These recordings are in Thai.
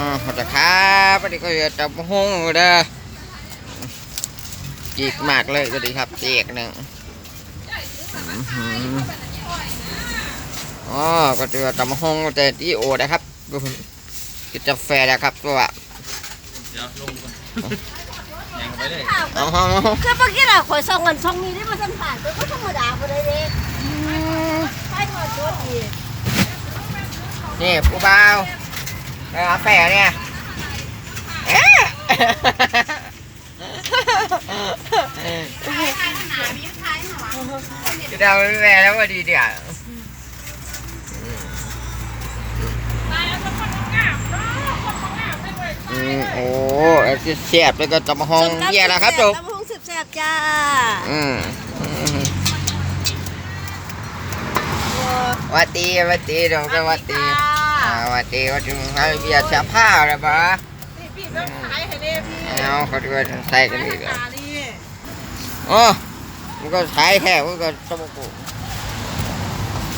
อ๋อขอจะครับวันนี้ก็จะจับห้องเด้อจีกมากเลยก็ดีครับเจีกหนึ่งอ๋อก็จะจับห้องแต่ที่โอนะครับกินกาแฟนะครับตัวเดี๋ยวลงก่อนยังไปเลยเอาเอาเอาคือเมื่อกี้เราขอส่งเงินช่งนี้ได้มาสัมผัสก็ธรรมดาไปเลยเด็กไปหมดตัวอีนี่ผู้บ่าว กาแฟเนี่ยเอ๊ะจะเดาไม่แม่แล้วว่าดีเดี๋ยวอืมโอ้ไอ้ที่เสียบแล้วก็จะมาห้องเยี่ยแล้วครับจบตำห้องสิบแสบจ้า อืมอืมวัดตีวัดตีเดี๋ยวก็วัดตี อ่าวัดตีวัดตีให้เบียร์เสื้อผ้าเลยปะพี่ต้องขายให้เด็กพี่เอาเขาด้วยใส่กันอีกขานี่อ๋อมันก็ใช้แค่มันก็สมบูรณ์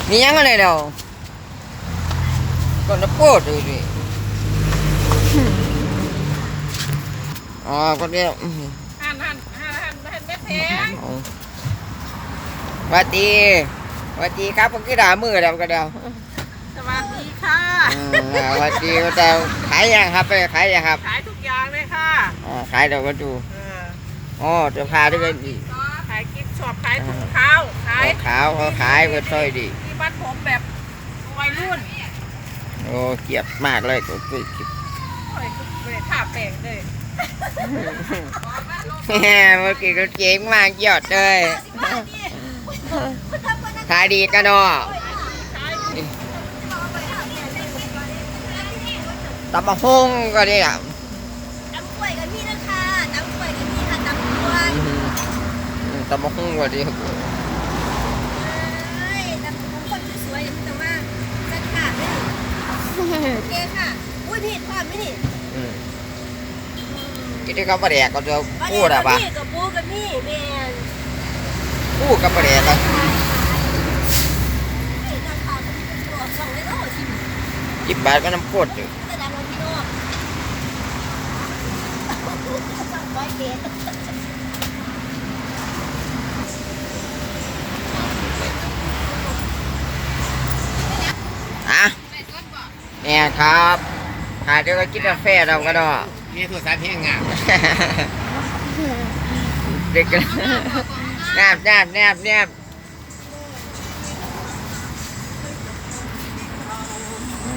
มียังอะไรเดี๋ยวก็นับโป้ดูดิอ๋อก็เนี่ยอืมหันหันหันหันหันแม่เพงสวัสดีสวัสดีครับผมก็ด่ามือเดียวกันเดียวสวัสดี ค่ะอืมอ่าสวัสดีก็จะขายยังครับไปขายยังครับขายทุกอย่างเลยค่ะอ๋อขายเดี๋ยวก็ดูเอออ๋อจะพาด้วยกันอีกขายกิฟต์ช็อปขายถุงข้าวขายขาวเขาขายก็ช่วยดีที่บ้านผมแบบวัยรุ่นโอ้เกลียดมากเลยก็คือโอ้ยเลยท่าแปลงเลยแหมเมื่อกี้ก็เจ๋งมากยอดเลยขายดีกันเนาะ ตำมะฮงก็ได้อะน้ำกล้วยกันพี่นะคะน้ำกล้วยกันพี่ค่ะน้ำกล้วยอืมตำมะฮงก็ดีครับเอ้ยแต่ผมคนสวยๆแต่ว่าจะขาดเลยโอเคค่ะ อุ้ยพี่พร้อมไหมนี่อืมกินที่เขาประเดี๋ยวก็จะพูดอะปะพี่กับปูกับพี่แมนพูดกับประเดี๋ยวก็เฮ้ยน้ำขาวกับพี่เป็นตัวสองเลยโอ้ชิมจิบบาทก็น้ำพูดอยู่แต่ดำลงพี่โน่สองร้อย เมตรอะเนี่ยครับหาเดี๋ยวก็กินกาแฟเราก็ได้นี่ตัวสายเพลงงามเด็กกันแนบแนบแนบแนบโอ้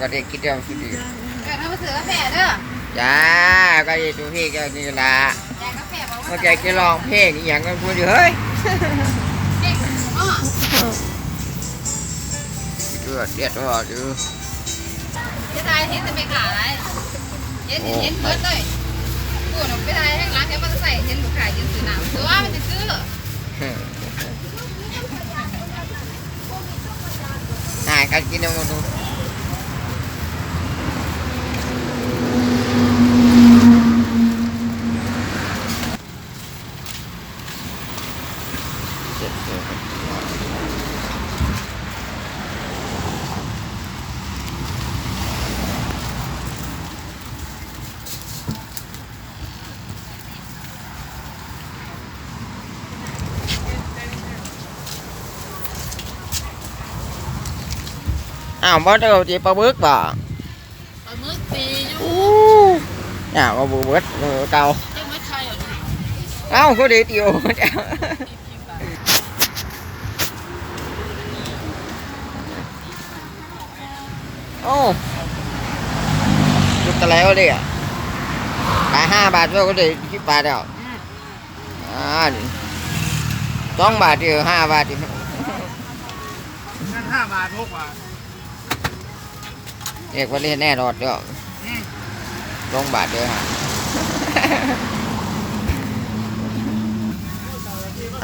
ก็ได้กินเดียวสิดีเกิดมาซื้อกาแฟเด้อจ้า ก็ได้ดูพี่ก็นี่ละแจกกาแฟบอกว่าเมื่อกี้กินลองเพลงอหย่างกันพูดอยู่เฮ้ยเด็กอ้อเดือดเดือดร้อนอยู่จะตายเห็นจะไปขาอะไรเห็นเห็นเบิดเลยกูหนูไปตายข้างหลังแกมันใส่เห็นลูกขายยืนซื้อน้ำตัวมันจะซื้อน่ากันกินเอาดู เจ็บเลย อ้าวบ่เดี๋ยวจีปลาบึกบ่ปลาหมึกปีอยู่อู้อ้าวก็บูเบิดเออเก่ายังไม่ใครอะเอ้าก็ดีอยู่โอ้จุดตะแล้วดิอะขายห้าบาทแล้วก็ได้สิบบาทแล้วอ่านี่สองบาทเดียวห้าบาทเดียวนั่นห้าบาทหกบาท เรียกว่าเรียกแน่รอดเดียวสองบาทเดียวฮะ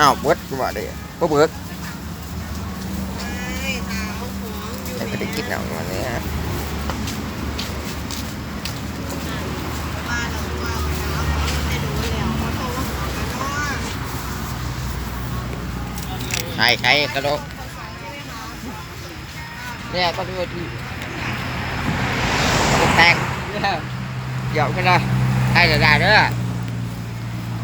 อ้าวเบิดกูว่าเดียวก็เบิดแต่ก็ได้กินเอาวันนี้ฮะใช่ใครกระโดดเนี่ยก็ดูที่แตกเหยีย บขึ้นเลยได้